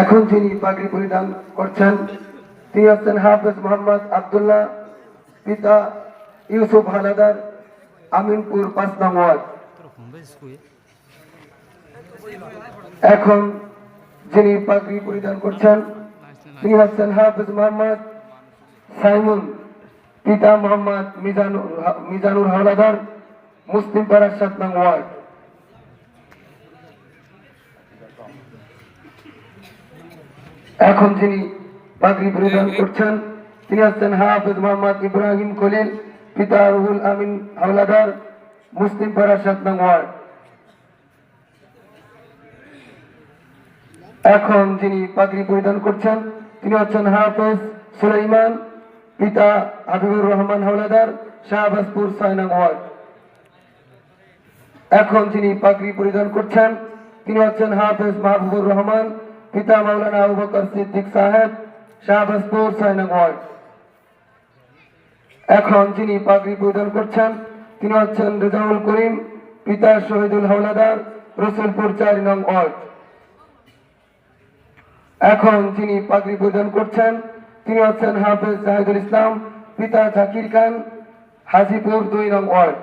এখন যিনি পাগড়ি পরিধান করছেন, তিনি হচ্ছেন হাফেজ মোহাম্মদ আবদুল্লাহ, পিতা ইউসুফ হানাদার, আমিনপুর পাঁচ নং ওয়ার্ড। এখন যিনি পাগড়ি পরিধান করছেন, তিনি হচ্ছেন হাফেজ মোহাম্মদ সাইমুন। পিতা মোহাম্মদ মিজানুর মিজানুর হাওলাদার মুসলিম পাড়ার সাত নং ওয়ার্ড। এখন যিনি পাগড়ি পরিধান করছেন, তিনি হচ্ছেন হাফেজ মোহাম্মদ ইব্রাহিম খলিল, পিতা রুহুল আমিন হাওলাদার, মুসলিম পাড়া সাত নং ওয়ার্ড। এখন যিনি পাগড়ি পরিধান করছেন, তিনি হচ্ছেন হাফেজ সুলাইমান পিতা হাবিবুর রহমান হাওলাদার, শাহবাজপুর ছয় ওয়ার্ড। এখন যিনি পাগড়ি পরিধান করছেন, তিনি হচ্ছেন হাফেজ মাহবুবুর রহমান, পিতা মাওলানা আবু বকর সিদ্দিক সাহেব, শাহবাজপুর ছয় ওয়ার্ড। এখন যিনি পাগড়ি পরিধান করছেন, তিনি হচ্ছেন রেজাউল করিম, পিতা শহীদুল হাওলাদার, রসুলপুর চার নং ওয়ার্ড। এখন যিনি পাগড়ি পরিধান করছেন তিনি হচ্ছেন হাফেজ জাহিদুল ইসলাম পিতা জাকির খান হাজিপুর দুই নং ওয়ার্ড।